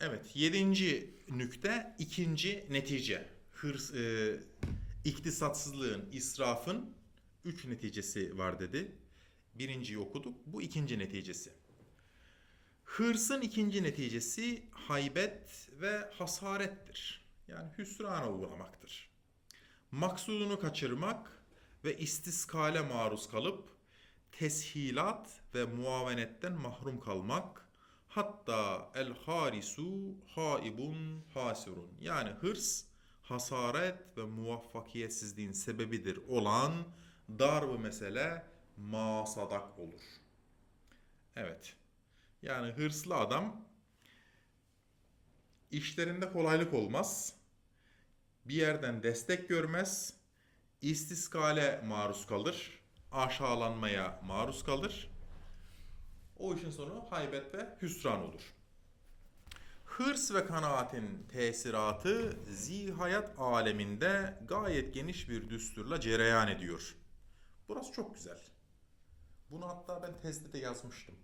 Evet, yedinci nükte ikinci netice. Hırs, e, iktisatsızlığın, israfın üç neticesi var dedi. Birinciyi okuduk. Bu ikinci neticesi. Hırsın ikinci neticesi haybet ve hasarettir. Yani hüsrana uğramaktır. Maksudunu kaçırmak ve istiskale maruz kalıp teshilat ve muavenetten mahrum kalmak hatta el harisu haibun hasirun yani hırs hasaret ve muvaffakiyetsizliğin sebebidir olan darb mesele masadak olur. Evet. Yani hırslı adam işlerinde kolaylık olmaz. Bir yerden destek görmez. istiskale maruz kalır. Aşağılanmaya maruz kalır. O işin sonu haybet ve hüsran olur. Hırs ve kanaatin tesiratı zihayat aleminde gayet geniş bir düsturla cereyan ediyor. Burası çok güzel. Bunu hatta ben tezde de yazmıştım.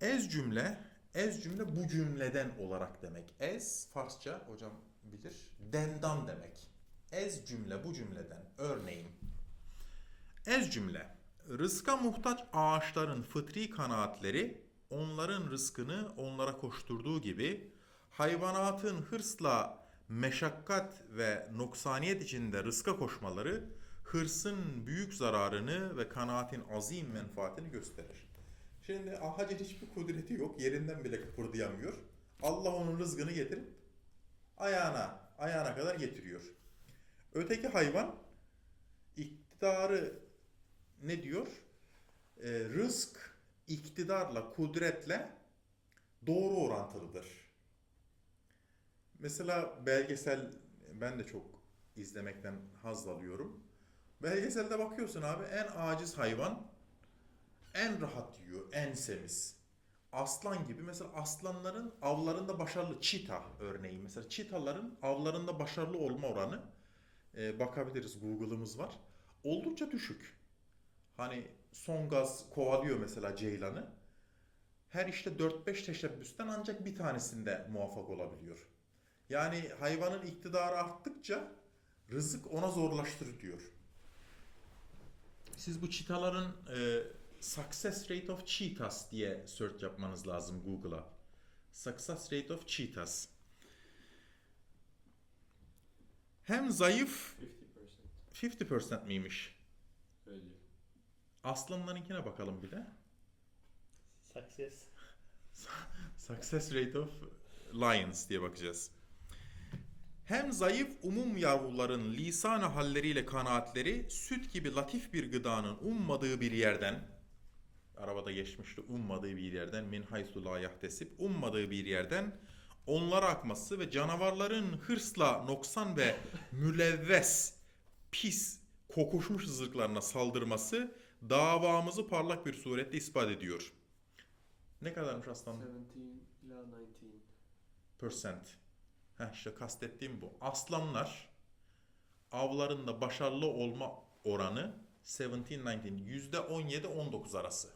Ez cümle, ez cümle bu cümleden olarak demek. Ez, Farsça hocam bilir, dendan demek. Ez cümle bu cümleden. Örneğin, ez cümle, rızka muhtaç ağaçların fıtri kanaatleri, onların rızkını onlara koşturduğu gibi, hayvanatın hırsla meşakkat ve noksaniyet içinde rızka koşmaları, hırsın büyük zararını ve kanaatin azim menfaatini gösterir. Şimdi Hacı'nın hiçbir kudreti yok. Yerinden bile kıpırdayamıyor. Allah onun rızkını getirip ayağına, ayağına kadar getiriyor. Öteki hayvan iktidarı ne diyor? Ee, rızk iktidarla, kudretle doğru orantılıdır. Mesela belgesel ben de çok izlemekten haz alıyorum. Belgeselde bakıyorsun abi en aciz hayvan en rahat yiyor, en semiz. Aslan gibi mesela aslanların avlarında başarılı çita örneği mesela çitaların avlarında başarılı olma oranı e, bakabiliriz Google'ımız var. Oldukça düşük. Hani son gaz kovalıyor mesela ceylanı. Her işte 4-5 teşebbüsten ancak bir tanesinde muvaffak olabiliyor. Yani hayvanın iktidarı arttıkça rızık ona zorlaştır diyor. Siz bu çitaların e, success rate of cheetahs diye search yapmanız lazım Google'a. Success rate of cheetahs. Hem zayıf 50%. 50% miymiş? Aslanlarınkine bakalım bir de. Success. Success rate of lions diye bakacağız. Hem zayıf umum yavruların lisan halleriyle kanaatleri süt gibi latif bir gıdanın ummadığı bir yerden arabada geçmişti ummadığı bir yerden min haysu la yahtesip ummadığı bir yerden onlara akması ve canavarların hırsla noksan ve mülevves pis kokuşmuş zırhlarına saldırması davamızı parlak bir surette ispat ediyor. Ne kadarmış aslanım? 17 ila 19. percent. Heh işte kastettiğim bu. Aslanlar avlarında başarılı olma oranı 17-19 yüzde 17-19 arası.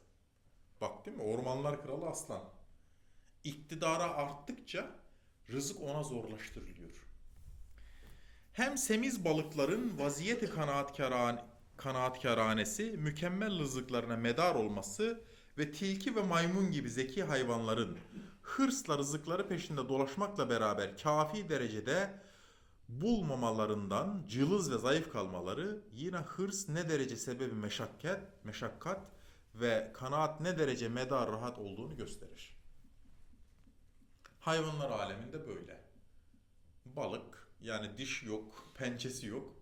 Bak değil mi? Ormanlar kralı aslan. İktidara arttıkça rızık ona zorlaştırılıyor. Hem semiz balıkların vaziyeti kanaatkaran, kanaatkaranesi mükemmel rızıklarına medar olması ve tilki ve maymun gibi zeki hayvanların hırsla rızıkları peşinde dolaşmakla beraber kafi derecede bulmamalarından cılız ve zayıf kalmaları yine hırs ne derece sebebi meşakkat, meşakkat ve kanaat ne derece medar rahat olduğunu gösterir. Hayvanlar aleminde böyle. Balık yani diş yok, pençesi yok.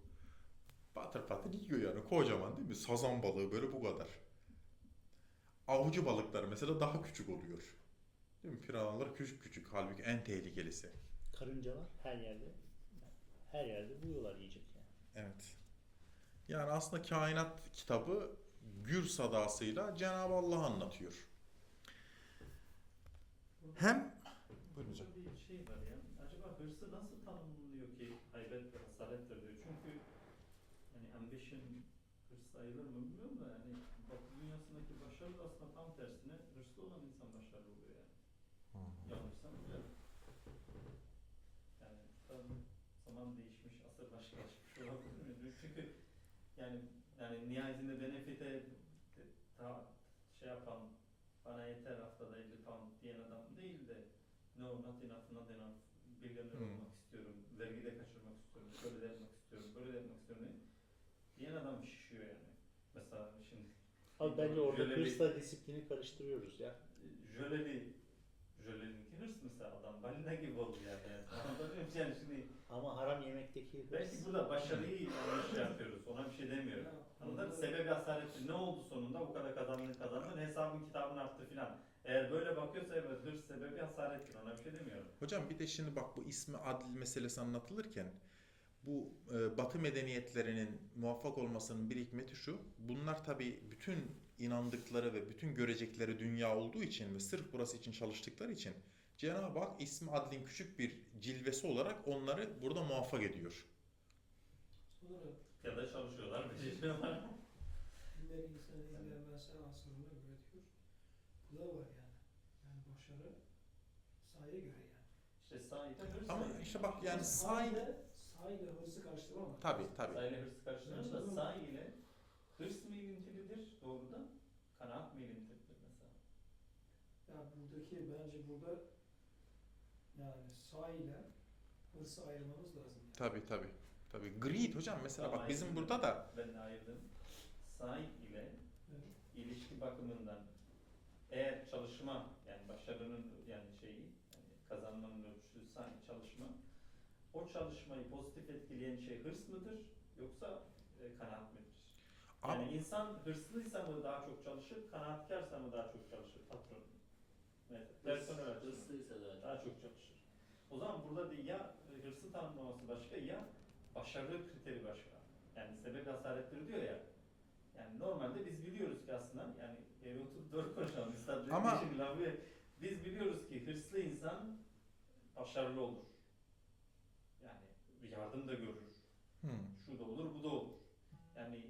Patır patır yiyor yani kocaman değil mi? Sazan balığı böyle bu kadar. Avcı balıklar mesela daha küçük oluyor. Değil mi? Piranhalar küçük küçük halbuki en tehlikelisi. Karıncalar her yerde. Her yerde buluyorlar yiyecek yani. Evet. Yani aslında kainat kitabı gür sadasıyla Cenab-ı Allah'ı anlatıyor. Hem Buyurun hocam. Bir şey var ya. Acaba hırsı nasıl tanımlanıyor ki haybet ve hasarettir diyor. Çünkü ambition hırs sayılır mı bilmiyorum da yani batı dünyasındaki başarı da aslında tam tersine hırslı olan insan başarılı oluyor yani. Yanlışsam biliyorum. Yani tam zaman değişmiş, asır başka başkalaşmış olabilir mi? Çünkü yani yani nihayetinde benefite ta, şey yapan bana yeter haftada 50 pound diyen adam değil de no not enough not enough milyoner olmak istiyorum. Vergide Abi bence orada Şöyle bir- hırsla disiplini karıştırıyoruz ya. jöleli jöleninki hırs mesela adam balina gibi oldu yani. Anlatabiliyor? Yani şimdi Ama haram yemekteki hırs. belki burada başarıyı yanlış yapıyoruz. Ona bir şey demiyorum. Anladın mı? Sebebi asaleti ne oldu sonunda? Bu kadar kazandın kazandın. Hesabın kitabın arttı filan. Eğer böyle bakıyorsa evet hırs sebebi asalettir. Ona bir şey demiyorum. Hocam bir de şimdi bak bu ismi adil meselesi anlatılırken bu e, Batı medeniyetlerinin muvaffak olmasının bir hikmeti şu. Bunlar tabi bütün inandıkları ve bütün görecekleri dünya olduğu için ve sırf burası için çalıştıkları için Cenab-ı Hak ismi adlin küçük bir cilvesi olarak onları burada muvaffak ediyor. Ya da çalışıyorlar, beceriyorlar. dinler insanı ilgilenmezse asırına göre diyor. Bu da var yani. Yani başarı sayıya göre yani. İşte sahide hırs. Ama işte bak yani say Sayıyla, sayıyla hırsı karıştırmamak. tabi tabi. Sayıyla hırsı karıştırırız da say ile hırs mı ilintilidir doğrudan? Kanaat mı ilintilidir mesela? Ya buradaki bence burada yani sayıyla hırsı ayırmamız lazım. Yani. Tabi tabi. Tabi greed hocam mesela Ama bak bizim ayırdım. burada da Ben ayırdım. Say ile Evet. ilişki bakımından eğer çalışma yani başarının yani kazanmanın ölçüsü say çalışma o çalışmayı pozitif etkileyen şey hırs mıdır yoksa e, kanaat midir? Yani Ama- insan hırslıysa mı daha çok çalışır, kanaatkarsa mı daha çok çalışır patron? Evet, personel açısından Hırslıysa da. daha çok çalışır. O zaman burada da ya hırsı tanımlaması başka ya başarı kriteri başka. Yani sebep hasaretleri diyor ya. Yani normalde biz biliyoruz ki aslında yani eğri oturup doğru konuşalım. Ama- biz biliyoruz ki hırslı insan başarılı olur. Yardım da görür. Hmm. Şu da olur, bu da olur. Yani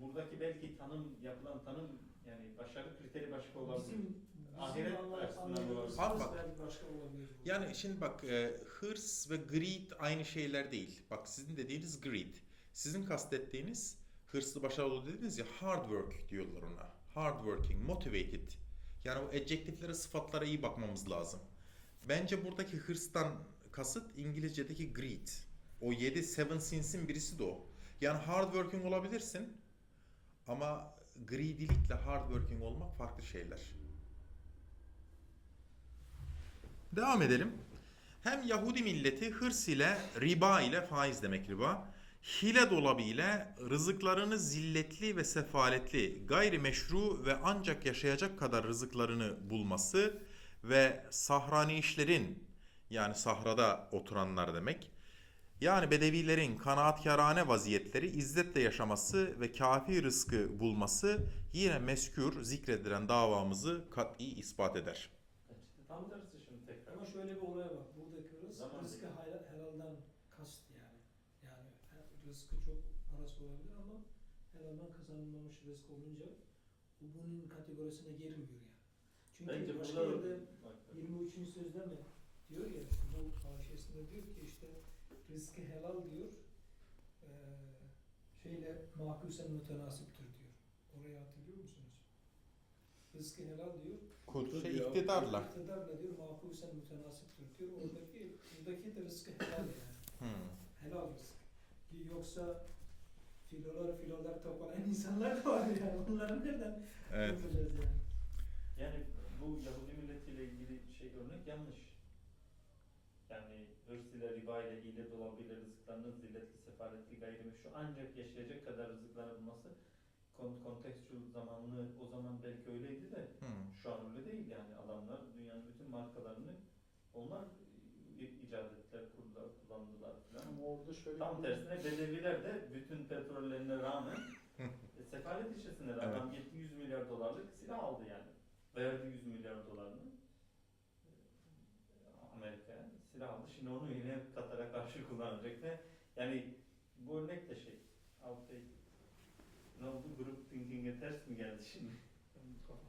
buradaki belki tanım, yapılan tanım yani başarı kriteri başka olabilir. Bizim, Ahiret açısından olabilir. bak- başka olabilir. Yani şimdi bak e, hırs ve greed aynı şeyler değil. Bak sizin dediğiniz greed. Sizin kastettiğiniz hırslı başarılı dediniz ya hard work diyorlar ona. Hard working, motivated. Yani o adjektiflere, sıfatlara iyi bakmamız lazım. Bence buradaki hırstan kasıt İngilizce'deki greed. O 7 seven sins'in birisi de o. Yani hard working olabilirsin ama greedy'likle hard working olmak farklı şeyler. Devam edelim. Hem Yahudi milleti hırs ile riba ile faiz demek riba. Hile dolabı ile rızıklarını zilletli ve sefaletli, gayrimeşru ve ancak yaşayacak kadar rızıklarını bulması ve sahrani işlerin yani sahrada oturanlar demek. Yani bedevilerin kanaatkârane vaziyetleri izzetle yaşaması ve kafi rızkı bulması yine meskür zikredilen davamızı kat'i ispat eder. Tam tersi şimdi tekrar. Ama şöyle bir olay var. Buradaki hırs Zaman rızkı helal- helaldan kast yani. Yani rızkı çok parası olabilir ama helaldan kazanılmamış rızk olunca bu bunun kategorisine girmiyor yani. Çünkü Bence başka burada yerde bak, 23. sözde mi diyor ya bu haşiyesinde diyor ki işte rızkı helal diyor eee şeyle makusen mütenasiptir diyor. Orayı hatırlıyor musunuz? Rızkı helal diyor. Kudret Diyor. iktidarla. İktidarla diyor makusen mütenasiptir diyor. Oradaki buradaki de rızkı helal yani. Hmm. Helal rızk. Yoksa filolar filolar toplayan insanlar da var yani. Onları nereden Evet. yapacağız yani? Yani bu Yahudi milletiyle ilgili şey örnek yanlış. Yani hırs ile, riba ile, hile dolabıyla rızıklarının zilletli, sefaletli, gayrimeşru ancak yaşayacak kadar rızıkları bulması kon kontekstüel zamanlı o zaman belki öyleydi de Hmm. şu an öyle değil yani adamlar dünyanın bütün markalarını onlar icat ettiler, kurdular, kullandılar falan. Ama orada şöyle Tam bir- tersine Bedeviler de bütün petrollerine rağmen e, sefalet içerisinde Evet. adam gitti 100 milyar dolarlık silah aldı yani. Verdi 100 milyar dolarını e, Silah aldı. Şimdi onu yine Katar'a karşı kullanacak ve yani bu örnek de şey outdated. Ne oldu? Grup thinking'e ters mi geldi şimdi?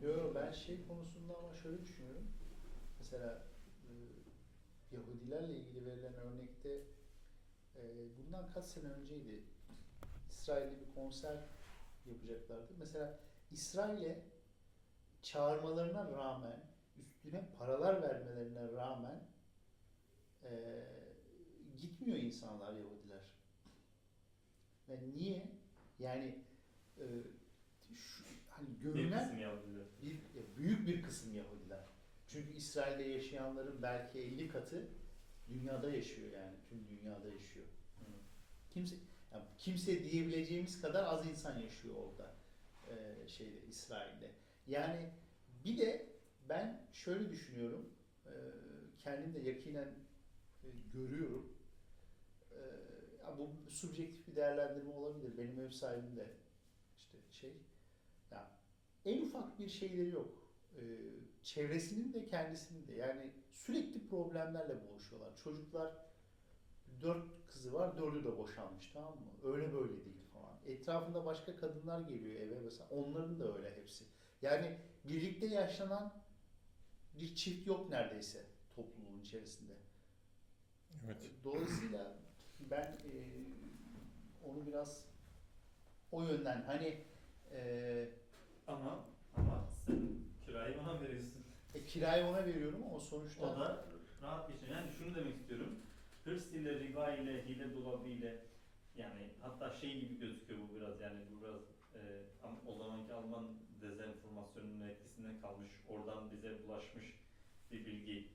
Yo, yo, ben şey konusunda ama şöyle düşünüyorum. Mesela e, Yahudilerle ilgili verilen örnekte Ee, bundan kaç sene önceydi. İsrail'de bir konser yapacaklardı. Mesela İsrail'e çağırmalarına rağmen, üstüne paralar vermelerine rağmen ee, gitmiyor insanlar Yahudiler. Ve niye? Yani e, şu, hani görünen bir e, büyük bir kısım Yahudiler. Çünkü İsrail'de yaşayanların belki 50 katı dünyada yaşıyor yani. Tüm dünyada yaşıyor. Hı. Kimse yani kimse diyebileceğimiz kadar az insan yaşıyor orada. e, şeyde İsrail'de. Yani bir de ben şöyle düşünüyorum. e, kendim de yakinen e, görüyorum. E, ya bu subjektif bir değerlendirme olabilir. Benim ev sahibim de işte şey ya en ufak bir şeyleri yok. Ee, çevresinin de kendisinin de yani sürekli problemlerle boğuşuyorlar. Çocuklar dört kızı var, dördü de boşanmış tamam mı? Öyle böyle değil falan. Etrafında başka kadınlar geliyor eve mesela. Onların da öyle hepsi. Yani birlikte yaşanan bir çift yok neredeyse topluluğun içerisinde. Evet. Dolayısıyla ben e, onu biraz o yönden hani e, Ama ama sen kirayı bana veriyorsun. E, kirayı ona veriyorum ama sonuçta O da rahat geçiyor. Yani şunu demek istiyorum. Hırs ile, riba ile, hile dolabı ile yani hatta şey gibi gözüküyor bu biraz yani bu biraz e, am- o zamanki Alman dezenformasyonunun etkisinde kalmış. Oradan bize bulaşmış bir bilgi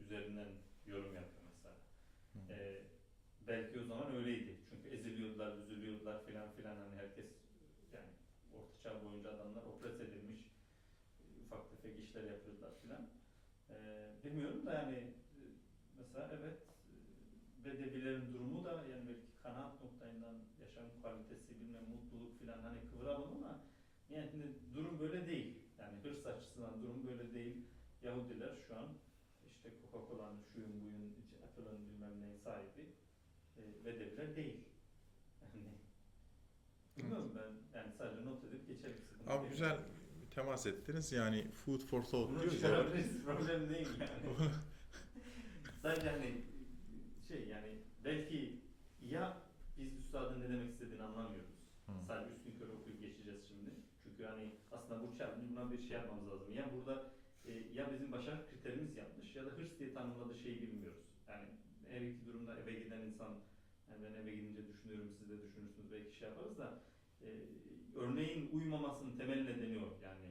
üzerinden yorum yapıyor. E, belki o zaman öyleydi. Çünkü eziliyordular, üzülüyordular filan filan hani herkes yani ortaçağ boyunca adamlar opres edilmiş ufak tefek işler yapıyorlar filan. Ee, bilmiyorum da yani e, mesela evet e, Bedevilerin durumu da yani belki kanaat noktayından yaşam kalitesi bilmem mutluluk filan hani kıvıralım ama yani durum böyle değil. Yani hırs açısından durum böyle değil. Yahudiler şu an işte Coca-Cola'nın şuyun buyun sahibi e, Bedeviler değil. Yani bilmiyorum ben yani sadece not edip geçelim. sıkıntı Abi değil. güzel temas ettiniz. Yani food for thought Bunu diyoruz ya. çıkarabiliriz. Problem değil yani. Sadece hani şey yani belki ya biz üstadın ne demek istediğini anlamıyoruz. Hı. Sadece üstün körü okuyup geçeceğiz şimdi. Çünkü hani aslında bu challenge buna bir şey yapmamız lazım. Ya burada e, ya bizim başarı kriterimiz yanlış ya da hırs diye tanımladığı şeyi bilmiyoruz. Yani iki durumda eve giden insan yani ben eve gidince düşünüyorum siz de düşünürsünüz belki şey yaparız da e, örneğin uymamasının temel nedeni o. Yani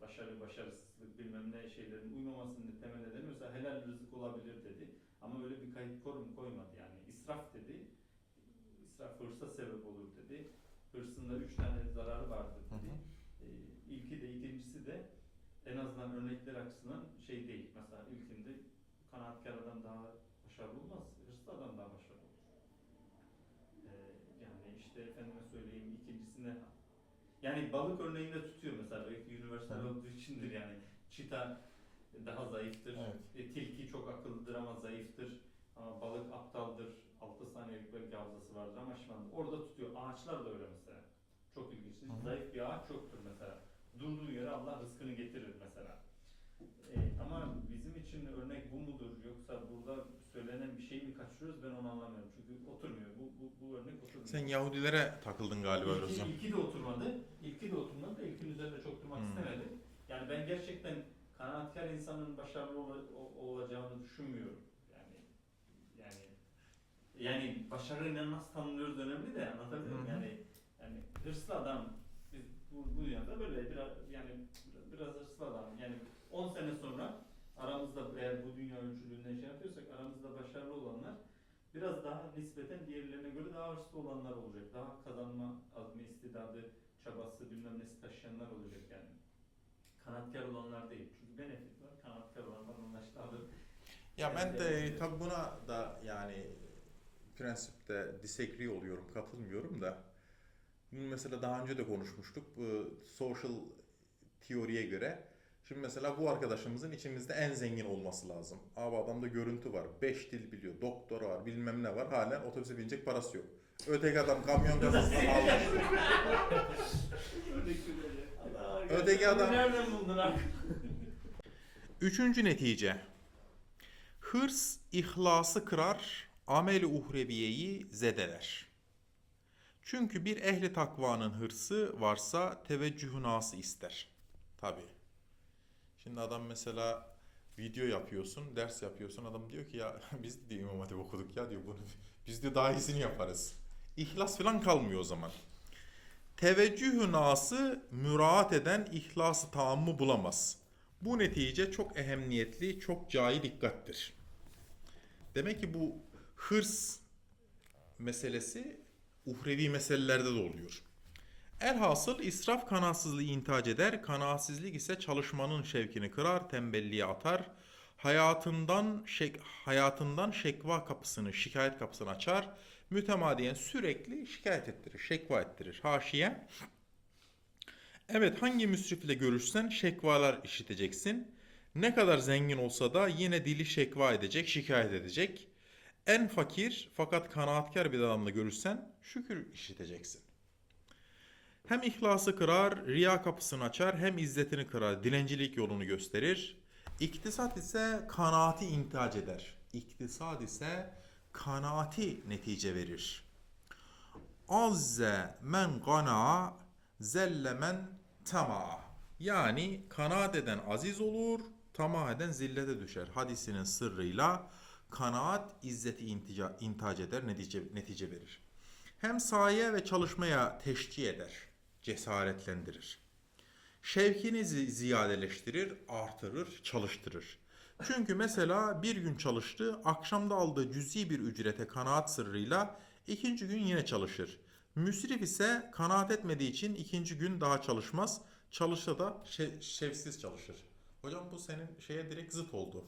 başarı, başarısızlık bilmem ne şeylerin uymamasının temel nedeni mesela helal rızık olabilir dedi. Ama öyle bir kayıt korum koymadı yani. israf dedi. İsraf hırsa sebep olur dedi. Hırsında üç tane zararı vardır Hı dedi. hı. Ee, ilki de ikincisi de en azından örnekler açısından şey değil. Mesela ilkinde kanaatkar adam daha başarılı olmaz. Hırslı adam daha başarılı olur. Ee, yani işte efendime söyleyeyim ikincisine yani balık örneğinde tutuyor mesela belki universal olduğu içindir yani. Çita daha zayıftır. Evet. E, tilki çok akıllıdır ama zayıftır. Ama balık aptaldır. 6 saniyelik belki hafızası vardır ama şimdi orada tutuyor. Ağaçlar da öyle mesela. Çok ilginç. Zayıf bir ağaç çoktur mesela. Durduğu yere Allah rızkını getirir mesela. E, ama bizim için örnek bu mudur yoksa burada söylenen bir şey mi kaçırıyoruz ben onu anlamıyorum. Çünkü oturmuyor. Bu, bu, bu örnek oturmuyor. Sen Yahudilere takıldın galiba İlki, Özlem. ilki de oturmadı. İlki de oturmadı ilkin üzerinde çok durmak Hmm. istemedi. Yani ben gerçekten kanaatkar insanın başarılı ola- o- olacağını düşünmüyorum. Yani yani yani başarıyla nasıl tanımlıyoruz önemli de anlatabiliyor muyum? Yani yani hırslı adam biz bu, bu dünyada böyle biraz yani biraz hırslı adam yani 10 sene sonra aramızda eğer bu dünya ölçülüğünden şey yapıyorsak aramızda başarılı olanlar biraz daha nispeten diğerlerine göre daha hırslı olanlar olacak. Daha kazanma azmi, istidadı, çabası bilmem nesi taşıyanlar olacak yani. Kanaatkar olanlar değil. Çünkü benefit var. Kanaatkar olanlar onun aşağıdır. Ya ben de Evet. tabi buna da yani prensipte disagree oluyorum, katılmıyorum da. Bunu mesela daha önce de konuşmuştuk. Bu social teoriye göre. Şimdi mesela bu arkadaşımızın içimizde en zengin olması lazım. Abi adamda görüntü var, 5 dil biliyor, doktora var, bilmem ne var. Halen otobüse binecek parası yok. Öteki adam kamyon kasasını almış. Öteki adam- Nereden buldun abi? Üçüncü netice. Hırs ihlası kırar, ameli uhreviyeyi zedeler. Çünkü bir ehli takvanın hırsı varsa teveccühü nası ister. Tabi. Şimdi adam mesela video yapıyorsun, ders yapıyorsun. Adam diyor ki ya biz de İmam Hatip okuduk ya diyor bunu. Biz de daha iyisini yaparız. İhlas falan kalmıyor o zaman. Teveccühü nası müraat eden ihlası tamamı bulamaz. Bu netice çok ehemmiyetli, çok cai dikkattir. Demek ki bu hırs meselesi uhrevi meselelerde de oluyor. Elhasıl israf kanatsızlığı intihac eder, kanaatsizlik ise çalışmanın şevkini kırar, tembelliğe atar, hayatından şek, hayatından şekva kapısını, şikayet kapısını açar, mütemadiyen sürekli şikayet ettirir, şekva ettirir. Haşiye, evet hangi müsrif görüşsen şekvalar işiteceksin. Ne kadar zengin olsa da yine dili şekva edecek, şikayet edecek. En fakir fakat kanaatkar bir adamla görüşsen şükür işiteceksin. Hem ihlası kırar, riya kapısını açar, hem izzetini kırar, dilencilik yolunu gösterir. İktisat ise kanaati intihac eder. İktisat ise kanaati netice verir. Azze men gana, zelle men tama. Yani kanaat eden aziz olur, tamah eden zillete düşer. Hadisinin sırrıyla kanaat izzeti intica, intihac eder, netice, netice verir. Hem saye ve çalışmaya teşcih eder, cesaretlendirir. Şevkini zi- ziyadeleştirir, artırır, çalıştırır. Çünkü mesela bir gün çalıştı, akşamda aldığı cüzi bir ücrete kanaat sırrıyla ikinci gün yine çalışır. Müsrif ise kanaat etmediği için ikinci gün daha çalışmaz. Çalışsa da şe- şevksiz çalışır. Hocam bu senin şeye direkt zıt oldu.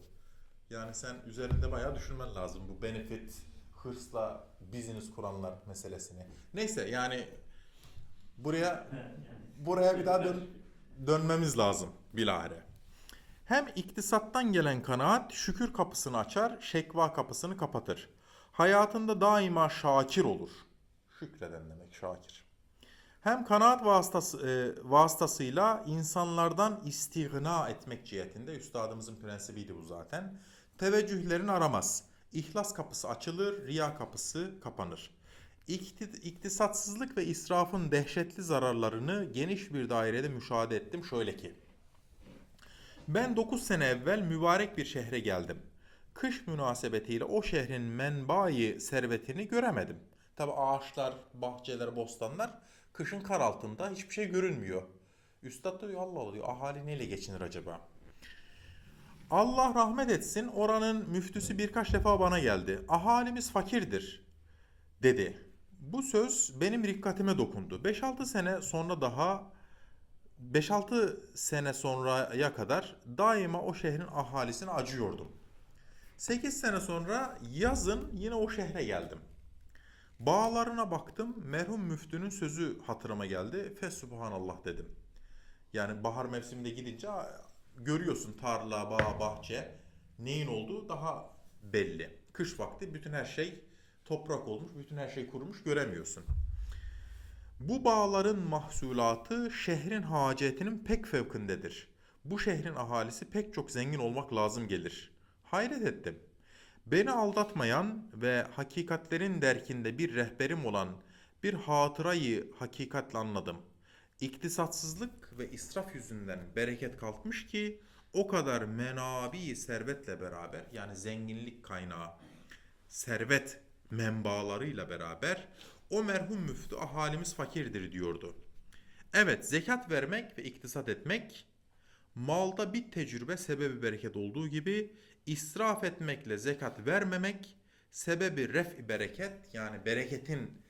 Yani sen üzerinde bayağı düşünmen lazım bu benefit, hırsla business kuranlar meselesini. Neyse yani buraya buraya bir daha dön, dönmemiz lazım bilahare. Hem iktisattan gelen kanaat şükür kapısını açar, şekva kapısını kapatır. Hayatında daima şakir olur. Şükreden demek şakir. Hem kanaat vasıtası, e, vasıtasıyla insanlardan istigna etmek cihetinde üstadımızın prensibiydi bu zaten. Teveccühlerini aramaz. İhlas kapısı açılır, riya kapısı kapanır. İkti- İktisatsızlık ve israfın dehşetli zararlarını geniş bir dairede müşahede ettim şöyle ki. Ben 9 sene evvel mübarek bir şehre geldim. Kış münasebetiyle o şehrin menbayi servetini göremedim. Tabi ağaçlar, bahçeler, bostanlar kışın kar altında hiçbir şey görünmüyor. Üstad da diyor Allah Allah diyor ahali neyle geçinir acaba? Allah rahmet etsin oranın müftüsü birkaç defa bana geldi. Ahalimiz fakirdir dedi. Bu söz benim dikkatime dokundu. 5-6 sene sonra daha 5-6 sene sonraya kadar daima o şehrin ahalisine acıyordum. 8 sene sonra yazın yine o şehre geldim. Bağlarına baktım. Merhum müftünün sözü hatırıma geldi. Fesubhanallah dedim. Yani bahar mevsiminde gidince görüyorsun tarla, bağ, bahçe neyin olduğu daha belli. Kış vakti bütün her şey toprak olmuş, bütün her şey kurumuş göremiyorsun. Bu bağların mahsulatı şehrin hacetinin pek fevkindedir. Bu şehrin ahalisi pek çok zengin olmak lazım gelir. Hayret ettim. Beni aldatmayan ve hakikatlerin derkinde bir rehberim olan bir hatırayı hakikatle anladım. İktisatsızlık ve israf yüzünden bereket kalkmış ki o kadar menabi servetle beraber yani zenginlik kaynağı servet menbaalarıyla beraber o merhum müftü ahalimiz fakirdir diyordu. Evet zekat vermek ve iktisat etmek malda bir tecrübe sebebi bereket olduğu gibi israf etmekle zekat vermemek sebebi ref bereket yani bereketin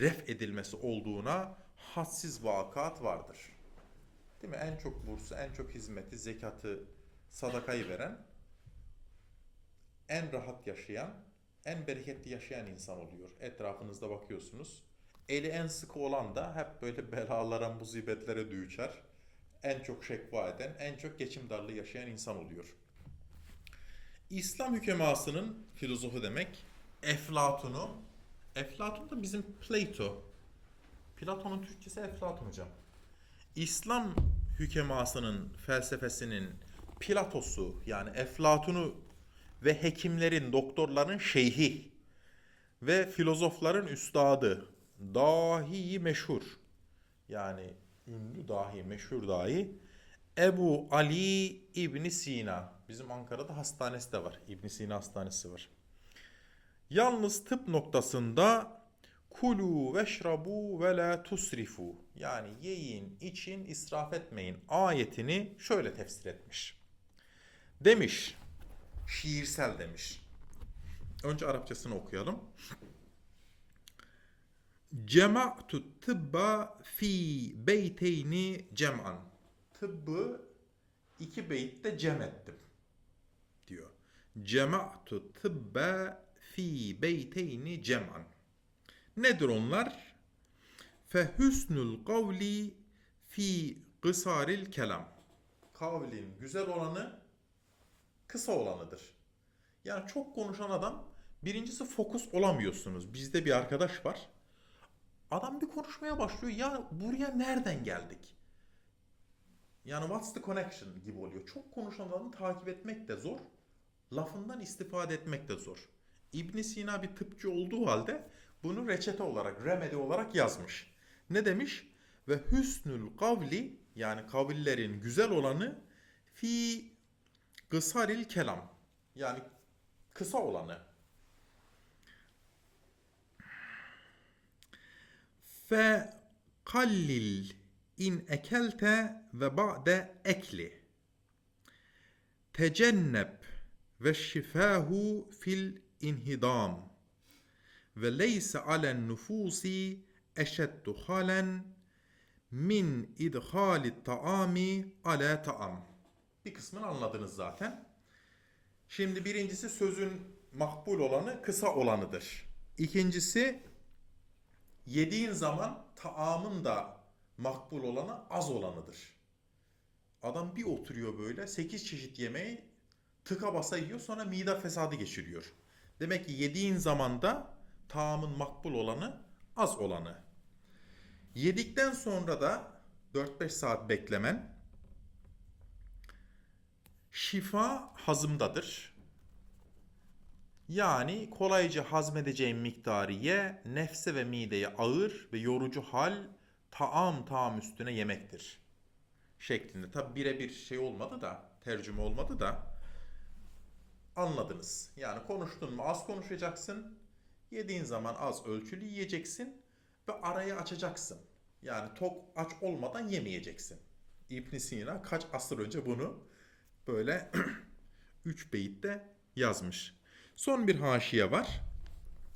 ref edilmesi olduğuna hadsiz vakat vardır. Değil mi? En çok bursu, en çok hizmeti, zekatı, sadakayı veren, en rahat yaşayan, en bereketli yaşayan insan oluyor. Etrafınızda bakıyorsunuz. Eli en sıkı olan da hep böyle belalara, musibetlere düçar. En çok şekva eden, en çok geçim darlığı yaşayan insan oluyor. İslam hükemasının filozofu demek Eflatun'u. Eflatun da bizim Plato. Platon'un Türkçesi Eflatun hocam. İslam hükemasının felsefesinin Platosu yani Eflatun'u ve hekimlerin, doktorların şeyhi ve filozofların üstadı, dahi meşhur yani ünlü dahi, meşhur dahi Ebu Ali İbni Sina. Bizim Ankara'da hastanesi de var. İbni Sina hastanesi var. Yalnız tıp noktasında kulu veşrabu ve la tusrifu yani yiyin, için, israf etmeyin ayetini şöyle tefsir etmiş. Demiş, şiirsel demiş. Önce Arapçasını okuyalım. Cema'tu tıbba fi beyteyni cem'an. Tıbbı iki beytte cem ettim diyor. Cema'tu tıbba fi beyteyni cem'an. Nedir onlar? Fe hüsnül kavli fi kısaril kelam. Kavlin güzel olanı kısa olanıdır. Yani çok konuşan adam birincisi fokus olamıyorsunuz. Bizde bir arkadaş var. Adam bir konuşmaya başlıyor. Ya buraya nereden geldik? Yani what's the connection gibi oluyor. Çok konuşan adamı takip etmek de zor. Lafından istifade etmek de zor. İbn Sina bir tıpçı olduğu halde bunu reçete olarak, remedi olarak yazmış. Ne demiş? Ve hüsnül kavli yani kavillerin güzel olanı fi kısaril kelam yani kısa olanı. Fe kallil in ekelte ve ba'de ekli. Tecenneb ve şifahu fil inhidam. Ve leyse alen nufusi eşeddu halen min idhali taami ala taam. Bir kısmını anladınız zaten. Şimdi birincisi sözün makbul olanı kısa olanıdır. İkincisi yediğin zaman taamın da makbul olanı az olanıdır. Adam bir oturuyor böyle 8 çeşit yemeği tıka basa yiyor sonra mide fesadı geçiriyor. Demek ki yediğin zaman da taamın makbul olanı az olanı. Yedikten sonra da 4-5 saat beklemen şifa hazımdadır. Yani kolayca hazmedeceğin miktarı ye, nefse ve mideye ağır ve yorucu hal taam taam üstüne yemektir. Şeklinde. Tabi birebir şey olmadı da, tercüme olmadı da anladınız. Yani konuştun mu az konuşacaksın, yediğin zaman az ölçülü yiyeceksin ve arayı açacaksın. Yani tok aç olmadan yemeyeceksin. İbn Sina kaç asır önce bunu böyle 3 beyitte yazmış. Son bir haşiye var.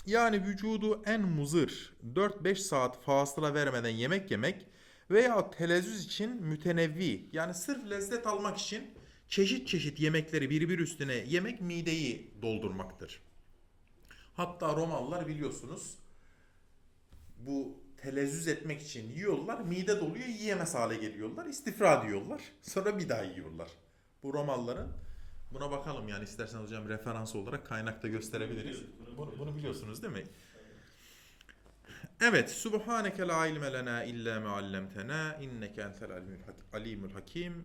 Yani vücudu en muzır 4-5 saat fasıla vermeden yemek yemek veya telezzüz için mütenevvi yani sırf lezzet almak için çeşit çeşit yemekleri birbir üstüne yemek mideyi doldurmaktır. Hatta Romalılar biliyorsunuz bu telezzüz etmek için yiyorlar. Mide doluyor yiyemez hale geliyorlar. İstifra diyorlar. Sonra bir daha yiyorlar. Bu Romalıların buna bakalım yani istersen hocam referans olarak kaynakta gösterebiliriz. Bunu, bunu biliyorsunuz değil mi? Evet. Subhaneke la ilme lena illa me allemtena inneke entel alimul hak- alimul hakim.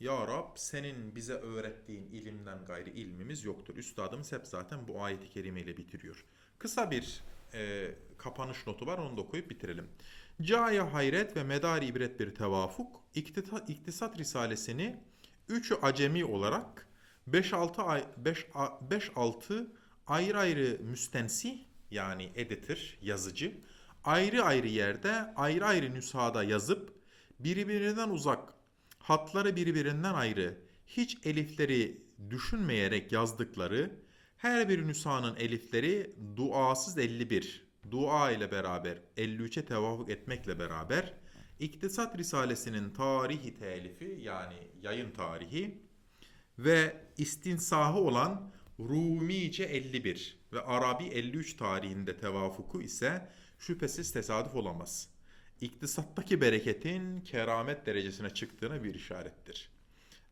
Ya Rab senin bize öğrettiğin ilimden gayri ilmimiz yoktur. Üstadımız hep zaten bu ayeti kerimeyle bitiriyor. Kısa bir e, kapanış notu var onu da okuyup bitirelim. Caya hayret ve medari ibret bir tevafuk. İktisat risalesini üçü acemi olarak 5-6 ay 5-6 ayrı ayrı müstensi yani editor, yazıcı ayrı ayrı yerde ayrı ayrı nüshada yazıp birbirinden uzak hatları birbirinden ayrı hiç elifleri düşünmeyerek yazdıkları her bir nüshanın elifleri duasız 51 dua ile beraber 53'e tevafuk etmekle beraber İktisat Risalesi'nin tarihi telifi yani yayın tarihi ve istinsahı olan Rumice 51 ve Arabi 53 tarihinde tevafuku ise şüphesiz tesadüf olamaz. İktisattaki bereketin keramet derecesine çıktığına bir işarettir.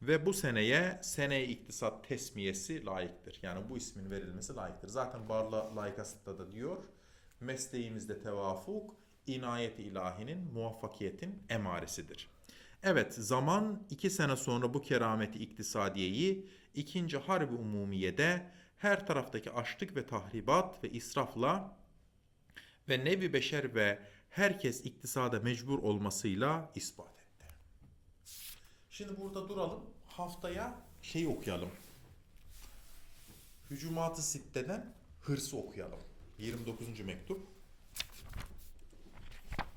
Ve bu seneye sene iktisat tesmiyesi layıktır. Yani bu ismin verilmesi layıktır. Zaten Barla layıkasında da diyor mesleğimizde tevafuk inayet ilahinin muvaffakiyetin emaresidir. Evet zaman iki sene sonra bu kerameti iktisadiyeyi ikinci harbi umumiyede her taraftaki açlık ve tahribat ve israfla ve nevi beşer ve herkes iktisada mecbur olmasıyla ispat etti. Şimdi burada duralım. Haftaya şeyi okuyalım. Hücumat-ı Sitte'den hırsı okuyalım. 29. mektup.